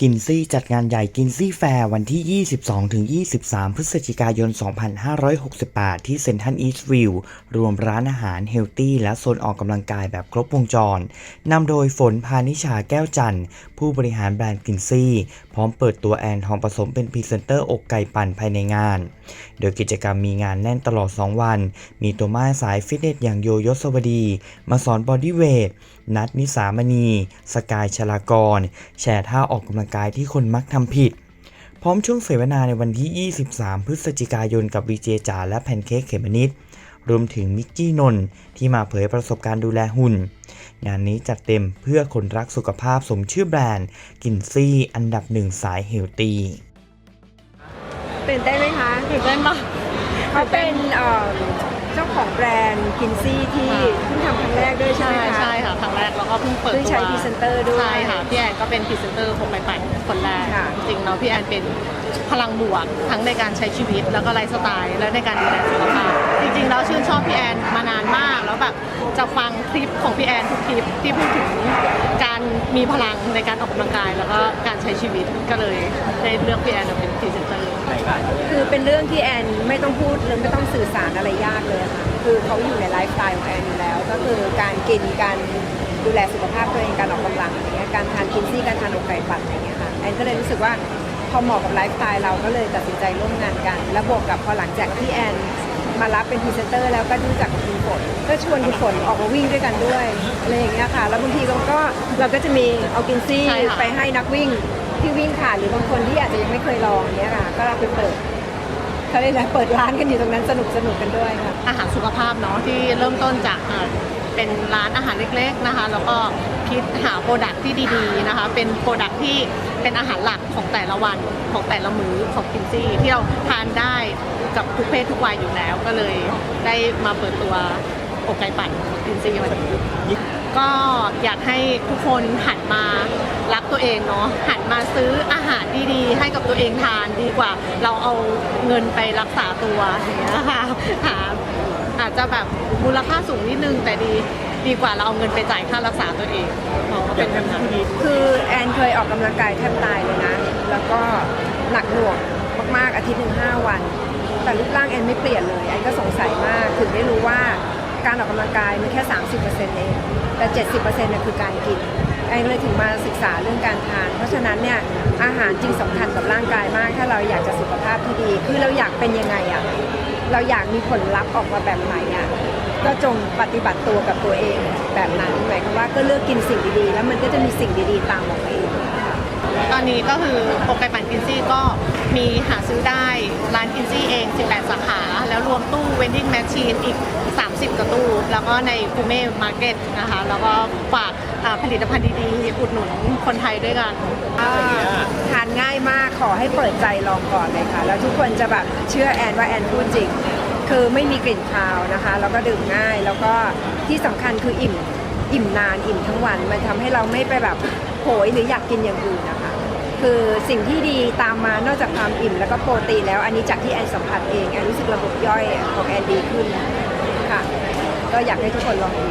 กินซี่จัดงานใหญ่กินซี่แฟร์วันที่ 22-23 พฤศจิกายน 2568 ที่เซ็นทรัลอีสต์วิวรวมร้านอาหารเฮลตี้และโซนออกกำลังกายแบบครบวงจร นำโดยฝนพานิชาแก้วจันทร์ผู้บริหารแบรนด์กินซี่ พร้อมเปิดตัวแอนทองผสมเป็นพรีเซนเตอร์อกไก่ปั่นภายในงาน โดยกิจกรรมมีงานแน่นตลอด 2 วัน มีตัวมาสายฟิตเนสอย่างโยยศวดี มาสอนบอดี้เวทนัดนิสามณี สกายชลากร แชร์ท่าออกกำลังกายที่คนมักทำผิด พร้อมช่วงเสวนาในวันที่ 23 พฤศจิกายนกับวีเจจ๋าและแพนเค้กเขมนิดรวมถึงมิกกี้นนท์ที่มาเผยประสบการณ์ดูแลหุ่น งานนี้จัดเต็มเพื่อคนรักสุขภาพสมชื่อแบรนด์ กินซี่อันดับหนึ่งสายเฮลตี้ตื่นเต้นไหมคะตื่นเต้นมากเขาเป็นเอ่อ เจ้าของแบรนด์กินซี่ที่ค่ะเพิ่งทำครั้งแรกด้วยใช่ใช่ไหมคะ ใช่ค่ะครั้งแรกแล้วก็เพิ่งเปิดเพิ่งตัวใช้พรีเซนเตอร์ด้วยใช่ค่ะพี่แอนก็เป็นพรีเซนเตอร์ของไปปั่นคนแรกค่ะ จริงๆแล้วพี่แอนเป็นพลังบวกทั้งในการใช้ชีวิตแล้วก็ไลฟ์สไตล์และในการดูแลสุขภาพจริงๆแล้วชื่นชอบพี่แอนมานานมากแล้วแบบจะฟังคลิปของพี่แอนทุกคลิปที่พูดถึงการ มีพลังในการออกกำลังกายแล้วก็การใช้ชีวิตก็เลยได้เลือกพี่แอนมาเป็นพรีเซนเตอร์คือเป็นเรื่องที่แอนไม่ต้องพูดหรือไม่ต้องสื่อสารอะไรยากเลยค่ะคือเขาอยู่ในไลฟ์สไตล์ของแอนอยู่แล้ว ก็คือการกินการดูแลสุขภาพตัวเองการออกกำลังอะไรเงี้ยการทานกินซี่การทานอกไก่ปั่นอะไรเงี้ยค่ะแอนก็เลยรู้สึกว่าพอเหมาะกับไลฟ์สไตล์เราก็เลยตัดสินใจร่วมงานกัน แล้วบวกกับพอหลังจากที่แอน มารับเป็นพรีเซนเตอร์แล้วก็รู้จักกับคุณฝนก็ชวนคุณฝนออกมาวิ่งด้วยกันด้วยอะไรอย่างเงี้ยค่ะแล้วบางทีเราก็เราก็จะมีเอากินซี่ใช่ค่ะ ไปให้นักวิ่งที่วิ่งค่ะหรือบางคนที่อาจจะยังไม่เคยลองเนี้ยค่ะ ก็เราไปเปิดเขาเรียกอะไรเปิดร้านกันอยู่ตรงนั้นสนุกสนุกกันด้วยค่ะ อาหารสุขภาพเนาะที่เริ่มต้นจากเอ่อเป็นร้านอาหารเล็กๆนะคะ แล้วก็ คิดหาโปรดักที่ดีๆนะคะ เป็นโปรดักที่เป็นอาหารหลักของแต่ละวันของแต่ละมื้อของกินซี่ที่เราทานได้กับทุกเพศทุกวัยอยู่แล้ว ก็เลยได้มาเปิดตัวอกไก่ปั่นกินซี่วันนี้ก็อยากให้ทุกคนหันมารักตัวเองเนาะหันมาซื้ออาหารดีๆ ให้กับตัวเองทานดีกว่า เราเอาเงินไปรักษาตัวอย่างเงี้ยค่ะหาอาจจะแบบมูลค่าสูงนิดนึงแต่ดี ดีกว่าเราเอาเงินไปจ่ายค่ารักษาตัวเองมองว่าเป็นแบบนั้นคือแอนเคยออกกำลังกายแทบตายเลยนะ แล้วก็หนักหน่วงมาก ๆ อาทิตย์หนึ่งห้าวัน แต่รูปร่างแอนไม่เปลี่ยนเลยแอนก็สงสัยมากถึงได้รู้ว่าการออกกำลังกายมันแค่ 30%เองแต่ 70%เนี่ยคือการกินแอนเลยถึงมาศึกษาเรื่องการทาน เพราะฉะนั้นเนี่ยอาหารจริงสำคัญกับร่างกายมาก ถ้าเราอยากจะสุขภาพที่ดี คือเราอยากเป็นยังไงอะเราอยากมีผลลัพธ์ออกมาแบบไหนอะ ก็จงปฏิบัติตัวกับตัวเองแบบนั้นหมายความว่าก็เลือกกินสิ่งดีๆ แล้วมันก็จะมีสิ่งดีๆ ตามออกมาเองตอนนี้ก็คือโปรแกรมปั่นกินซี่ก็มีหาซื้อได้ร้านกินซี่เอง 18 สาขา แล้วรวมตู้เวนดิ้งแมชชีนอีก 30 กว่าตู้ แล้วก็ในคูเม่มาร์เก็ตนะคะ แล้วก็ฝากอ่าผลิตภัณฑ์ดีๆ อุดหนุนคนไทยด้วยกันอ่าทานง่ายมากขอให้เปิดใจลองก่อนเลยค่ะ แล้วทุกคนจะแบบเชื่อแอนว่าแอนพูดจริง คือไม่มีกลิ่นคาวนะคะ แล้วก็ดื่มง่าย แล้วก็ที่สำคัญคืออิ่ม อิ่มนาน อิ่มทั้งวัน มันทำให้เราไม่ไปแบบโหยหรืออยากกินอย่างอื่นนะคะ คือสิ่งที่ดีตามมานอกจากความอิ่มแล้วก็โปรตีนแล้ว อันนี้จากที่แอนสัมผัสเอง แอนรู้สึกระบบย่อยของแอนดีขึ้นค่ะ ก็อยากให้ทุกคนลองดู